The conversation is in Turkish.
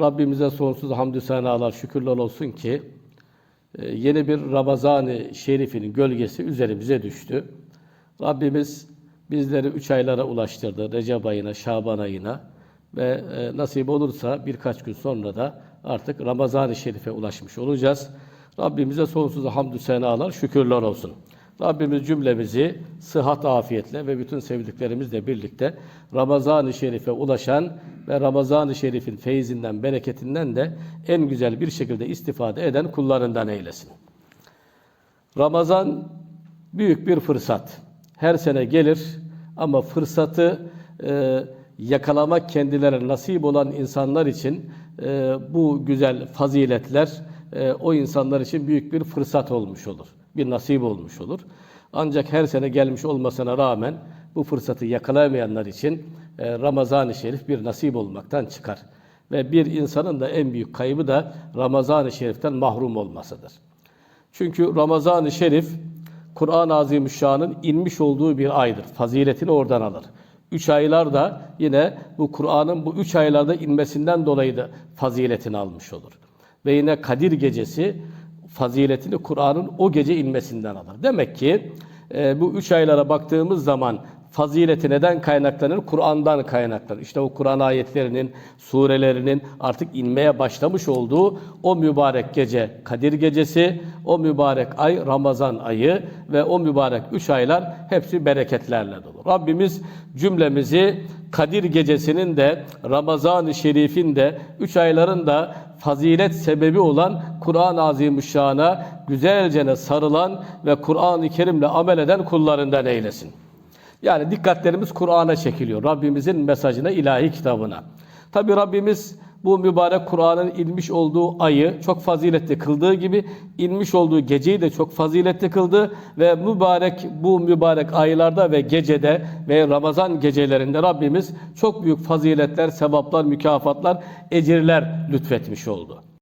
Rabbimize sonsuz hamdü senalar, şükürler olsun ki e, yeni bir Ramazan-ı Şerif'in gölgesi üzerimize düştü. Rabbimiz bizleri üç aylara ulaştırdı. Recep ayına, Şaban ayına ve e, nasip olursa birkaç gün sonra da artık Ramazan-ı Şerif'e ulaşmış olacağız. Rabbimize sonsuz hamdü senalar, şükürler olsun. Rabbimiz cümlemizi sıhhat, afiyetle ve bütün sevdiklerimizle birlikte Ramazan-ı Şerif'e ulaşan ve Ramazan-ı Şerif'in feyzinden, bereketinden de en güzel bir şekilde istifade eden kullarından eylesin. Ramazan büyük bir fırsat. Her sene gelir ama fırsatı e, yakalamak kendilerine nasip olan insanlar için e, bu güzel faziletler e, o insanlar için büyük bir fırsat olmuş olur. Bir nasip olmuş olur. Ancak her sene gelmiş olmasına rağmen bu fırsatı yakalayamayanlar için e, Ramazan-ı Şerif bir nasip olmaktan çıkar. Ve bir insanın da en büyük kaybı da Ramazan-ı Şerif'ten mahrum olmasıdır. Çünkü Ramazan-ı Şerif Kur'an-ı Azimüşşan'ın inmiş olduğu bir aydır. Faziletini oradan alır. Üç aylar da yine bu Kur'an'ın bu üç aylarda inmesinden dolayı da faziletini almış olur. Ve yine Kadir gecesi faziletini Kur'an'ın o gece inmesinden alır. Demek ki e, bu üç aylara baktığımız zaman fazileti neden kaynaklanır? Kur'an'dan kaynaklanır. İşte o Kur'an ayetlerinin, surelerinin artık inmeye başlamış olduğu o mübarek gece Kadir gecesi, o mübarek ay Ramazan ayı ve o mübarek üç aylar hepsi bereketlerle dolu. Rabbimiz cümlemizi Kadir gecesinin de Ramazan-ı Şerif'in de üç ayların da fazilet sebebi olan Kur'an-ı Azimüşşan'a güzelce sarılan ve Kur'an-ı Kerim'le amel eden kullarından eylesin. Yani dikkatlerimiz Kur'an'a çekiliyor. Rabbimizin mesajına, ilahi kitabına. Tabi Rabbimiz bu mübarek Kur'an'ın inmiş olduğu ayı çok faziletli kıldığı gibi inmiş olduğu geceyi de çok faziletli kıldı ve mübarek bu mübarek aylarda ve gecede ve Ramazan gecelerinde Rabbimiz çok büyük faziletler, sevaplar, mükafatlar, ecirler lütfetmiş oldu.